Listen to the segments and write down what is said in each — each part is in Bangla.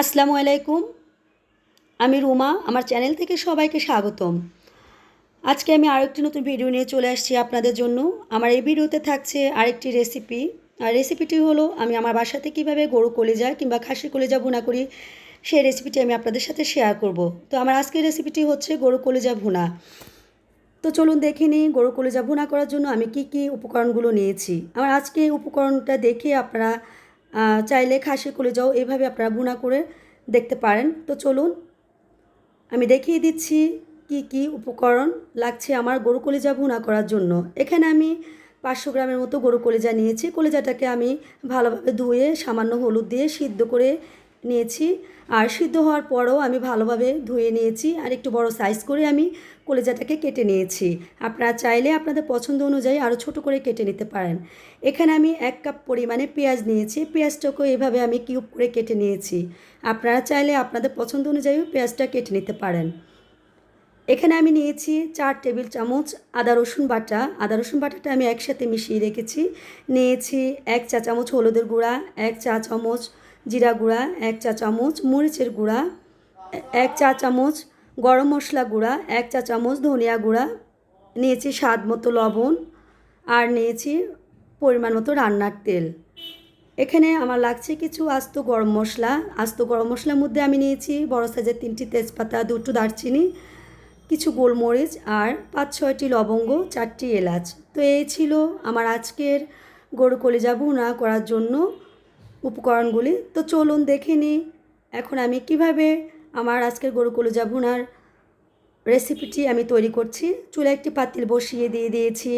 আসসালামু আলাইকুম। আমি রুমা, আমার চ্যানেল থেকে সবাইকে স্বাগতম। আজকে আমি আরেকটি নতুন ভিডিও নিয়ে চলে আসছি আপনাদের জন্য। আমার এই ভিডিওতে থাকছে আরেকটি রেসিপি আর রেসিপিটি হলো, আমি আমার বাসাতে কীভাবে গরু কলেজা কিংবা খাসির কলেজা ভুনা করি, সেই রেসিপিটি আমি আপনাদের সাথে শেয়ার করব। তো আমার আজকের রেসিপিটি হচ্ছে গরু কলেজা ভুনা। তো চলুন দেখে নিই গরু কলেজা ভুনা করার জন্য আমি কি কি উপকরণগুলো নিয়েছি। আমার আজকে উপকরণটা দেখে আপনারা চাইলে খাসি কলেজাও এভাবে আপনারা ভুনা করে দেখতে পারেন। তো চলুন, আমি দেখিয়ে দিচ্ছি কি কি উপকরণ লাগছে আমার গরু কলিজা ভুনা করার জন্য। এখানে আমি পাঁচশো গ্রামের মতো গরু কলিজা নিয়েছি। কলিজাটাকে আমি ভালোভাবে ধুয়ে সামান্য হলুদ দিয়ে সিদ্ধ করে নিয়েছি। আর সিদ্ধ হওয়ার পরও আমি ভালোভাবে ধুয়ে নিয়েছি আর একটু বড় সাইজ করে আমি কলেজাটাকে কেটে নিয়েছি। আপনারা চাইলে আপনাদের পছন্দ অনুযায়ী আরও ছোট করে কেটে নিতে পারেন। এখানে আমি এক কাপ পরিমাণে পেঁয়াজ নিয়েছি। পেঁয়াজটাকেও এভাবে আমি কিউব করে কেটে নিয়েছি। আপনারা চাইলে আপনাদের পছন্দ অনুযায়ী পেঁয়াজটা কেটে নিতে পারেন। এখানে আমি নিয়েছি চার টেবিল চামচ আদা রসুন বাটা। আদা রসুন বাটাটা আমি একসাথে মিশিয়ে রেখেছি। নিয়েছি এক চা চামচ হলুদের গুঁড়া, এক চা চামচ জিরা গুঁড়া, এক চা চামচ মরিচের গুঁড়া, এক চা চামচ গরম মশলা গুঁড়া, এক চা চামচ ধনিয়া গুঁড়া, নিয়েছি স্বাদ মতো লবণ আর নিয়েছি পরিমাণ মতো রান্নার তেল। এখানে আমার লাগছে কিছু আস্ত গরম মশলা। আস্ত গরম মশলার মধ্যে আমি নিয়েছি বড় সাইজের তিনটি তেজপাতা, দুটো দারচিনি, কিছু গোলমরিচ আর পাঁচ ছয়টি লবঙ্গ, চারটি এলাচ। তো এই ছিল আমার আজকের গরু কলিজা ভুনা করার জন্য। উপকরণগুলি। তো চলুন দেখে নিই, এখন আমি কীভাবে আমার আজকের গরু কলিজা ভুনার রেসিপিটি আমি তৈরি করছি। চুলে একটি পাতিল বসিয়ে দিয়ে দিয়েছি,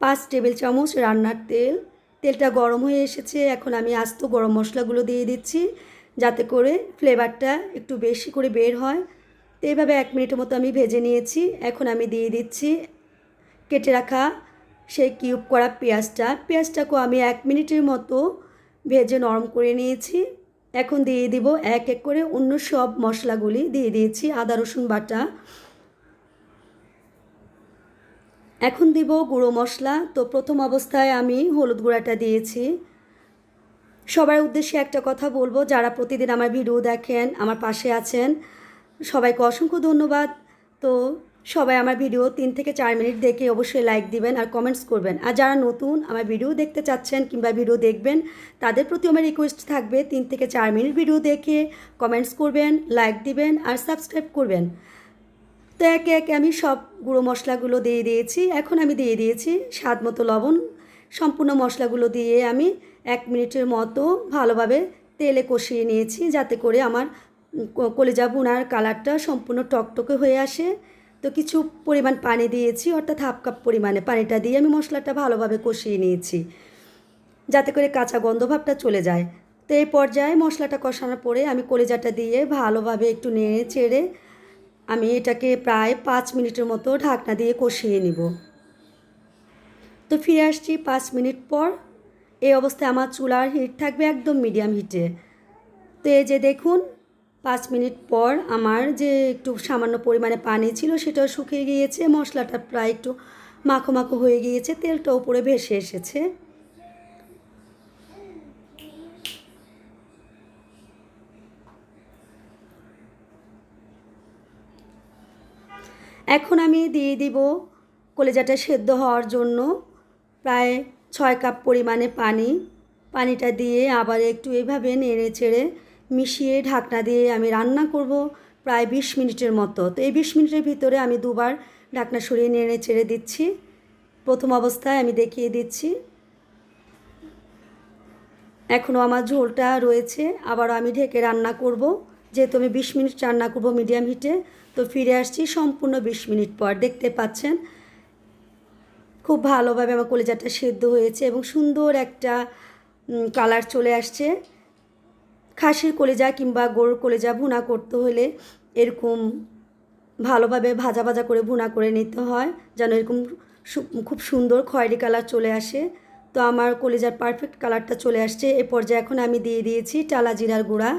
পাঁচ টেবিল চামচ রান্নার তেল। তেলটা গরম হয়ে এসেছে, এখন আমি আস্ত গরম মশলাগুলো দিয়ে দিচ্ছি, যাতে করে ফ্লেভারটা একটু বেশি করে বের হয়। তো এইভাবে এক মিনিটের মতো আমি ভেজে নিয়েছি, এখন আমি দিয়ে দিচ্ছি কেটে রাখা সেই কিউব করা পেঁয়াজটা। পেঁয়াজটাকেও আমি এক মিনিটের মতো ভেজে নরম করে নিয়েছি। এখন দিয়ে দিব এক এক করে অন্য সব মশলাগুলি। দিয়ে দিয়েছি আদা, রসুন বাটা। এখন দিব গুঁড়ো মশলা। তো প্রথম অবস্থায় আমি হলুদ গুঁড়াটা দিয়েছি। সবার উদ্দেশ্যে একটা কথা বলব, যারা প্রতিদিন আমার ভিডিও দেখেন, আমার পাশে আছেন, সবাইকে অসংখ্য ধন্যবাদ। তো সবাই আমার ভিডিও তিন থেকে চার মিনিট দেখে অবশ্যই লাইক দিবেন আর কমেন্টস করবেন। আর যারা নতুন আমার ভিডিও দেখতে চাচ্ছেন কিংবা ভিডিও দেখবেন, তাদের প্রতি আমার রিকোয়েস্ট থাকবে তিন থেকে চার মিনিট ভিডিও দেখে কমেন্টস করবেন লাইক দিবেন আর সাবস্ক্রাইব করবেন। তো একে একে আমি সব গুঁড়ো মশলাগুলো দিয়ে দিয়েছি। এখন আমি দিয়ে দিয়েছি স্বাদ মতো লবণ। সম্পূর্ণ মশলাগুলো দিয়ে আমি এক মিনিটের মতো ভালোভাবে তেলে কষিয়ে নিয়েছি যাতে করে আমার কলিজা বুনার কালারটা সম্পূর্ণ টকটকে হয়ে আসে। তো কিছু পরিমাণ পানি দিয়েছি, অর্থাৎ হাফ কাপ পরিমাণে পানিটা দিয়ে আমি মশলাটা ভালোভাবে কষিয়ে নিয়েছি, যাতে করে কাঁচা গন্ধভাবটা চলে যায়। তো এই পর্যায়ে মশলাটা কষানোর পরে আমি কলিজাটা দিয়ে ভালোভাবে একটু নেড়ে চেড়ে আমি এটাকে প্রায় পাঁচ মিনিটের মতো ঢাকনা দিয়ে কষিয়ে নিব। তো ফিরে আসছি পাঁচ মিনিট পর, এই অবস্থায় আমার চুলার হিট থাকবে একদম মিডিয়াম হিটে তো এই যে দেখুন পাঁচ মিনিট পর আমার যে একটু সামান্য পরিমাণে পানি ছিল সেটাও শুকিয়ে গিয়েছে, মশলাটা প্রায় একটু মাখো মাখো হয়ে গিয়েছে, তেলটা উপরে ভেসে এসেছে। এখন আমি দিয়ে দিব কলেজাটা সেদ্ধ হওয়ার জন্য প্রায় ছয় কাপ পরিমাণে পানি। পানিটা দিয়ে আবার একটু এইভাবে নেড়ে চেড়ে মিশিয়ে ঢাকনা দিয়ে আমি রান্না করব প্রায় বিশ মিনিটের মতো। তো এই বিশ মিনিটের ভিতরে আমি দুবার ঢাকনা সরিয়ে নেড়ে চেড়ে দিচ্ছি। প্রথম অবস্থায় আমি দেখিয়ে দিচ্ছি। এখনও আমার ঝোলটা রয়েছে, আবারও আমি ঢেকে রান্না করব। যেহেতু আমি বিশ মিনিট রান্না করব মিডিয়াম হিটে, তো ফিরে আসছি সম্পূর্ণ বিশ মিনিট পর। দেখতে পাচ্ছেন, খুব ভালোভাবে আমার কলেজাটা সেদ্ধ হয়েছে এবং সুন্দর একটা কালার চলে আসছে। খাসির কলেজা কিংবা গরুর কলেজা ভুনা করতে হলে এরকম ভালোভাবে ভাজা ভাজা করে ভুনা করে নিতে হয়, যেন এরকম খুব সুন্দর খয়েরি কালার চলে আসে। তো আমার কলিজার পারফেক্ট কালারটা চলে আসছে। এ পর্যায়ে এখন আমি দিয়ে দিয়েছি টালা জিরার গুঁড়া।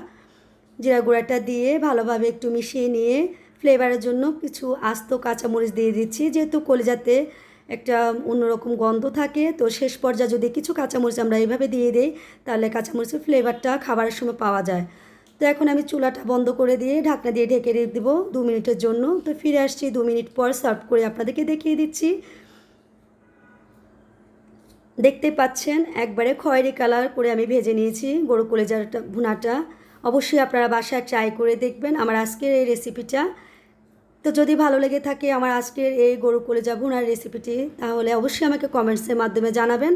জিরা গুঁড়াটা দিয়ে ভালোভাবে একটু মিশিয়ে নিয়ে ফ্লেভারের জন্য কিছু আস্ত কাঁচামরিচ দিয়ে দিচ্ছি। যেহেতু কলিজাতে একটা অন্যরকম গন্ধ থাকে। তো শেষ পর্যায়ে যদি কিছু কাঁচামরিচ আমরা এইভাবে দিয়ে দিই, তাহলে কাঁচামরিচের ফ্লেভারটা খাবারের সময় পাওয়া যায়। তো এখন আমি চুলাটা বন্ধ করে দিয়ে ঢাকনা দিয়ে ঢেকে দেবো দু মিনিটের জন্য। তো ফিরে আসছি দু মিনিট পর সার্ভ করে আপনাদেরকে দেখিয়ে দিচ্ছি। দেখতে পাচ্ছেন, একবারে খয়েরি কালার করে আমি ভেজে নিয়েছি গরু কলেজারটা ভুনাটা। অবশ্যই আপনারা বাসায় ট্রাই করে দেখবেন। আমার আজকের এই রেসিপিটা তো যদি ভালো লেগে থাকে আমার আজকের এই গরু কলেজা ভুনার রেসিপিটি তাহলে অবশ্যই আমাকে কমেন্টসের মাধ্যমে জানাবেন,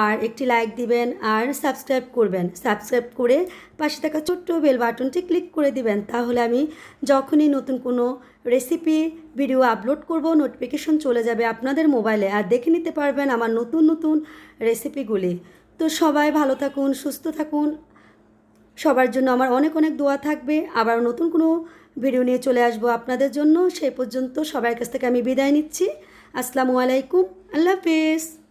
আর একটি লাইক দিবেন, আর সাবস্ক্রাইব করবেন। সাবস্ক্রাইব করে পাশে থাকা ছোট্ট বেল বাটনটি ক্লিক করে দিবেন, তাহলে আমি যখনই নতুন কোনো রেসিপি ভিডিও আপলোড করব নোটিফিকেশন চলে যাবে আপনাদের মোবাইলে আর দেখে নিতে পারবেন আমার নতুন নতুন রেসিপিগুলি তো সবাই ভালো থাকুন, সুস্থ থাকুন সবার জন্য আমার অনেক অনেক দোয়া থাকবে। আবার নতুন কোনো ভিডিও নিয়ে চলে আসব আপনাদের জন্য। সেই পর্যন্ত সবার কাছ থেকে আমি বিদায় নিচ্ছি। আসসালামু আলাইকুম। আল্লাহ হাফেজ।